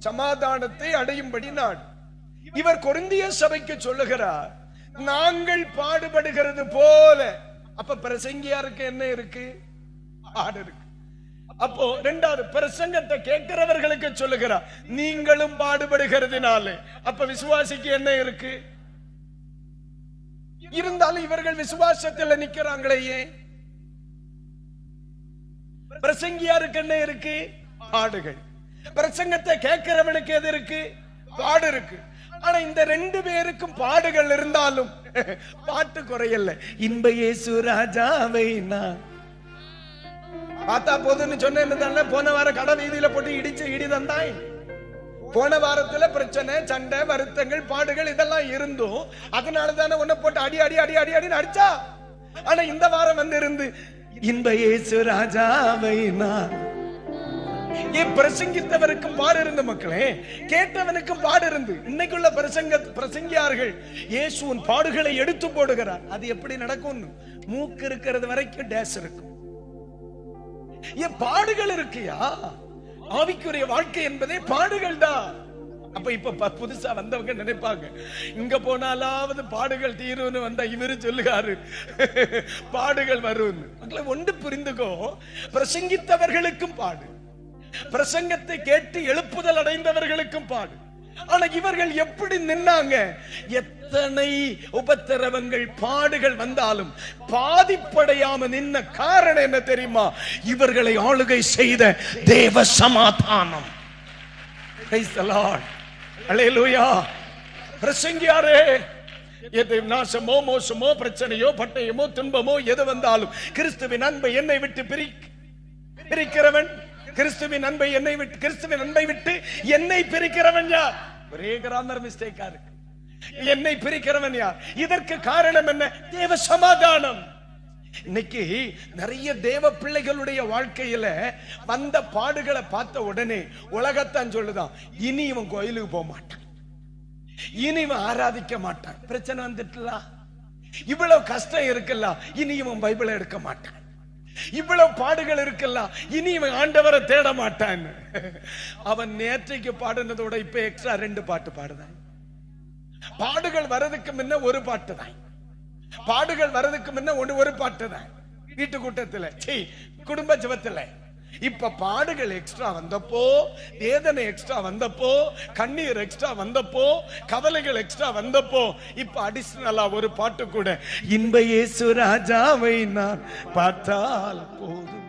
சமாதானத்தை அடையும்படி நான். இவர் கொருந்திய சபைக்கு சொல்லுகிறார் நாங்கள் பாடுபடுகிறது போல. அப்ப பிரசங்கியாருக்கு என்ன இருக்கு? பாடு இருக்கு. அப்போ ரெண்டாவது பிரசங்கத்தை கேட்கிறவர்களுக்கு சொல்லுகிறார் நீங்களும் பாடுபடுகிறதுனால. அப்ப விசுவாசிக்கு என்ன இருக்கு? இருந்தாலும் இவர்கள் விசுவாசத்தில் நிக்கிறாங்களே ஏன்? பிரசங்கியாருக்கு என்ன இருக்கு? பாடுகள் பிரசங்கத்தை கேட்கிறவனுக்கு எது இருக்கு? பாடு இருக்கு. ஆனா இந்த ரெண்டு பேருக்கும் பாடுகள் இருந்தாலும் பாட்டு குறையல இன்ப இயேசு ராஜாவை நான். பார்த்தா போதுன்னு சொன்னேன்னு போன வாரம் கடை வீதியில போட்டு இடிச்சு இடி தந்தாய். போன வாரத்துல பிரச்சனை சண்டை வருத்தங்கள் பாடுகள் இதெல்லாம் இருந்தும் அதனால தானே உன்னை போட்டு அடி அடி அடி அடி அடின்னு அடிச்சா? ஆனா இந்த வாரம் வந்து இருந்து இன்ப இயேசு ராஜாவை நான். ஏன் பிரசங்கித்தவருக்கும் பாடு இருந்து மக்களே? கேட்டவனுக்கும் பாடு இருந்து. இன்னைக்குள்ள பிரசங்க பிரசங்கியார்கள் இயேசுவின் பாடுகளை எடுத்து போடுகிறார். அது எப்படி நடக்கும் மூக்கு இருக்கிறது வரைக்கும் டேஸ் இருக்கும். ஏன் பாடுகள் இருக்கியா? ஆவிக்குரிய வாழ்க்கை என்பதே பாடுகள் தான். அப்ப இப்ப புதுசா வந்தவங்க நினைப்பாங்க. இங்க போனாலாவது பாடுகள் தீரும்னு வந்தா இவரு சொல்லுகாரு. பாடுகள் வரும்னு. மக்களை ஒன்று புரிந்துக்கோ. பிரசங்கித்தவர்களுக்கும் பாடு. பிரசங்கத்தை கேட்டு எழுப்புதல் அடைந்தவர்களுக்கும் பாடு. ஆனா இவர்கள் எப்படி நின்னாங்க? எத்தனை உபத்திரவங்கள் பாடுகள் வந்தாலும் பாதிப்படையாம நின்ன காரணம் என்ன தெரியுமா? இவர்களை ஆளுகை செய்த தேவ சமாதானம். பிரசங்கியாரே எது நாசமோ மோசமோ பிரச்சனையோ பட்டயமோ துன்பமோ எது வந்தாலும் கிறிஸ்துவின் அன்பை என்னை விட்டு பிரி பிரிக்கிறவன். கிறிஸ்துவின் அன்பை என்னை விட்டு கிறிஸ்துவின் அன்பை விட்டு என்னை பிரிக்கிறவன் யார்? ஒரே கிராமர் மிஸ்டேக்கா இருக்கு. என்னை பிரிக்கிறவன் யார்? இதற்கு காரணம் என்ன? தேவ சமாதானம். இன்னைக்கு நிறைய தேவ பிள்ளைகளுடைய வாழ்க்கையில வந்த பாடுகளை பார்த்த உடனே உலகத்தான் சொல்லுதான் இனி இவன் கோயிலுக்கு போக மாட்டான். இனி இவன் ஆராதிக்க மாட்டான். பிரச்சனை வந்துட்டுல? இவ்வளவு கஷ்டம் இருக்குல்ல இனி இவன் பைபிளை எடுக்க மாட்டான். இவ்வளவு பாடுகள் இருக்கலாம் இனி இவன் ஆண்டவரை தேட மாட்டான் அவன் நேற்றைக்கு பாடுனதோட இப்ப எக்ஸ்ட்ரா ரெண்டு பாட்டு பாடுதான். பாடுகள் வரதுக்கு முன்ன ஒரு பாட்டு தான். பாடுகள் வரதுக்கு முன்ன ஒண்ணு ஒரு பாட்டு தான். வீட்டு கூட்டத்துல குடும்ப ஜபத்தில். இப்ப பாடுகள் எக்ஸ்ட்ரா வந்தப்போ வேதனை எக்ஸ்ட்ரா வந்தப்போ கண்ணீர் எக்ஸ்ட்ரா வந்தப்போ கவலைகள் எக்ஸ்ட்ரா வந்தப்போ இப்ப அடிஷனலா ஒரு பாட்டு கூட இன்ப இயேசு ராஜாவை நான் பார்த்தால் போதும்.